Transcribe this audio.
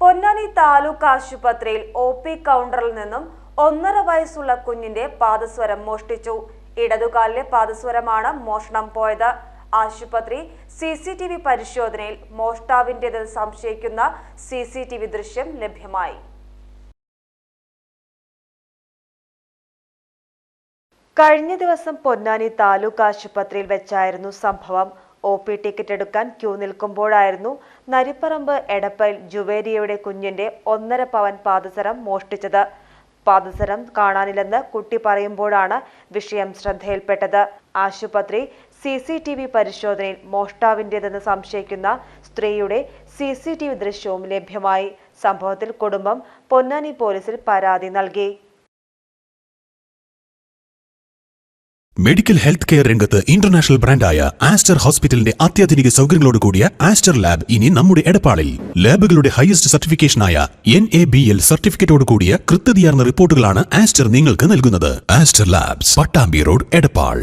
പൊന്നാനി താലൂക്ക് ആശുപത്രിയിൽ O P കൗണ്ടറിൽ നിന്നും ഒന്നര വയസ്സുള്ള കുഞ്ഞിന്റെ പാദസ്വരം മോഷ്ടിച്ചു. ഇടതുകാലിലെ പാദസ്വരമാണ് മോഷണം പോയത്. ആശുപത്രി സി സി ടി വി പരിശോധനയിൽ മോഷ്ടാവിന്റേത് സംശയിക്കുന്ന സി സി ടി വി ദൃശ്യം ലഭ്യമായി. കഴിഞ്ഞ ദിവസം പൊന്നാനി താലൂക്ക് ആശുപത്രിയിൽ വെച്ചായിരുന്നു സംഭവം. ഒ പി ടിക്കറ്റ് എടുക്കാൻ ക്യൂ നിൽക്കുമ്പോഴായിരുന്നു നരിപ്പറമ്പ് എടപ്പയിൽ ജുവേരിയയുടെ കുഞ്ഞിന്റെ ഒന്നര പവൻ പാദസരം മോഷ്ടിച്ചത്. പാദസരം കാണാനില്ലെന്ന് കുട്ടി പറയുമ്പോഴാണ് വിഷയം ശ്രദ്ധയിൽപ്പെട്ടത്. ആശുപത്രി സി സി ടി വി പരിശോധനയിൽ മോഷ്ടാവിന്റെതെന്ന് സംശയിക്കുന്ന സ്ത്രീയുടെ സി സി ടി വി ദൃശ്യവും ലഭ്യമായി. സംഭവത്തിൽ കുടുംബം പൊന്നാനി പോലീസിൽ പരാതി നൽകി. മെഡിക്കൽ ഹെൽത്ത് കെയർ രംഗത്ത് ഇന്റർനാഷണൽ ബ്രാൻഡായ ആസ്റ്റർ ഹോസ്പിറ്റലിന്റെ അത്യാധുനിക സൗകര്യങ്ങളോട് കൂടിയ ആസ്റ്റർ ലാബ് ഇനി നമ്മുടെ എടപ്പാളിൽ. ലാബുകളുടെ ഹയസ്റ്റ് സർട്ടിഫിക്കേഷനായ എൻ എ ബി എൽ സർട്ടിഫിക്കറ്റോട് കൂടിയ കൃത്യതയാർന്ന റിപ്പോർട്ടുകളാണ് ആസ്റ്റർ നിങ്ങൾക്ക് നൽകുന്നത്. Aster labs Pattambi road Edappal.